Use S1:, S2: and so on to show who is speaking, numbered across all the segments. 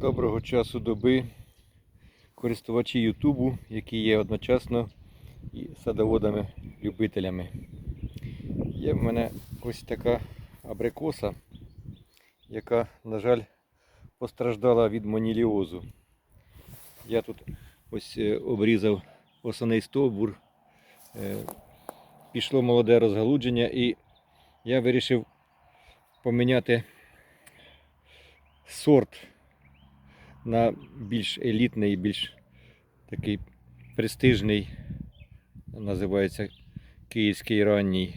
S1: Доброго часу доби користувачі Ютубу, які є одночасно і садоводами-любителями. Є в мене ось така абрикоса, яка, на жаль, постраждала від моніліозу. Я тут ось е, обрізав осаний стовбур, е, пішло молоде розгалудження і я вирішив поміняти сорт на більш елітний, більш такий престижний, називається київський ранній.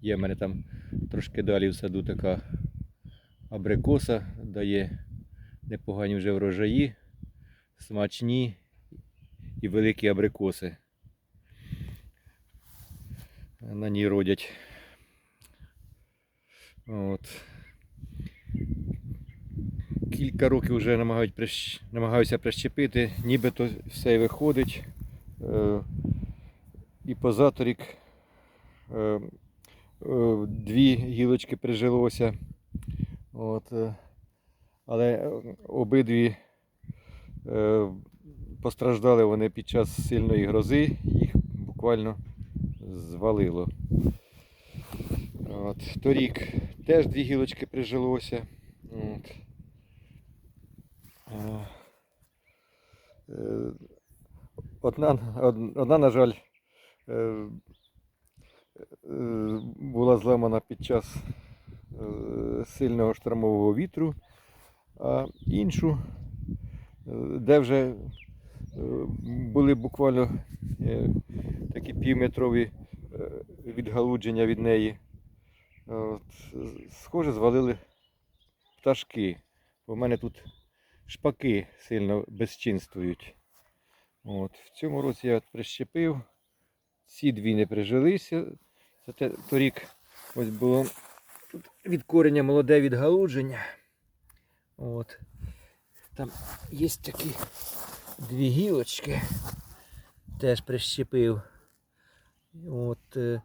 S1: Є в мене там трошки далі в саду така абрикоса, дає непогані вже врожаї, смачні і великі абрикоси. На ній родять. От кілька років вже намагають намагаюся прищепити, нібито все виходить. Е... І позаторік е... Е... дві гілочки прижилося. От... Але обидві постраждали вони під час сильної грози, їх буквально звалило. От. Торік теж дві гілочки прижилося. Е, Одна, одна, на жаль, е, е, була зламана під час сильного штормового вітру, а іншу, де вже були буквально такі півметрові відгалудження від неї. От, схоже, звалили пташки. У мене тут шпаки сильно безчинствують. От. В цьому році я от прищепив. Ці дві не прижилися. Зате торік ось було тут від кореня молоде відгалудження. От. Там є такі дві гілочки. Теж прищепив. От, е,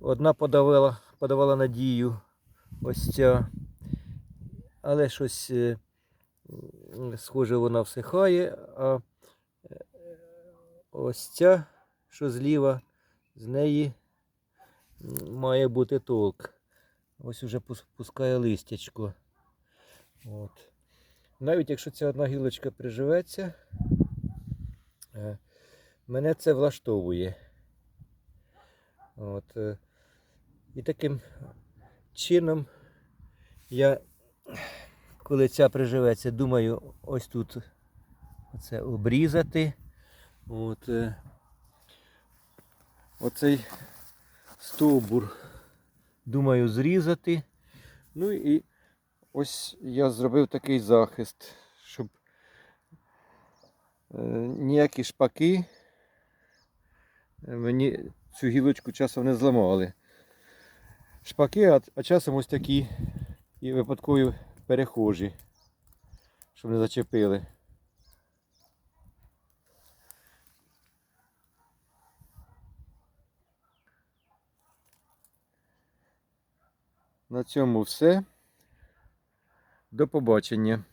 S1: одна подавала, подавала надію. Ось ця. Але щось. Схоже, вона всихає, а е, ось ця, що зліва, з неї має бути толк. Ось уже пускає листячко. От. Навіть якщо ця одна гілочка приживеться, е, мене це влаштовує. От. е, І таким чином я коли ця приживеться, думаю, ось тут оце обрізати. От, е, оцей стовбур, думаю, зрізати. Ну і ось я зробив такий захист, щоб е, ніякі шпаки е, мені цю гілочку часом не зламали. Шпаки, а, часом ось такі і випадкові перехожі, щоб не зачепили. На цьому все. До побачення.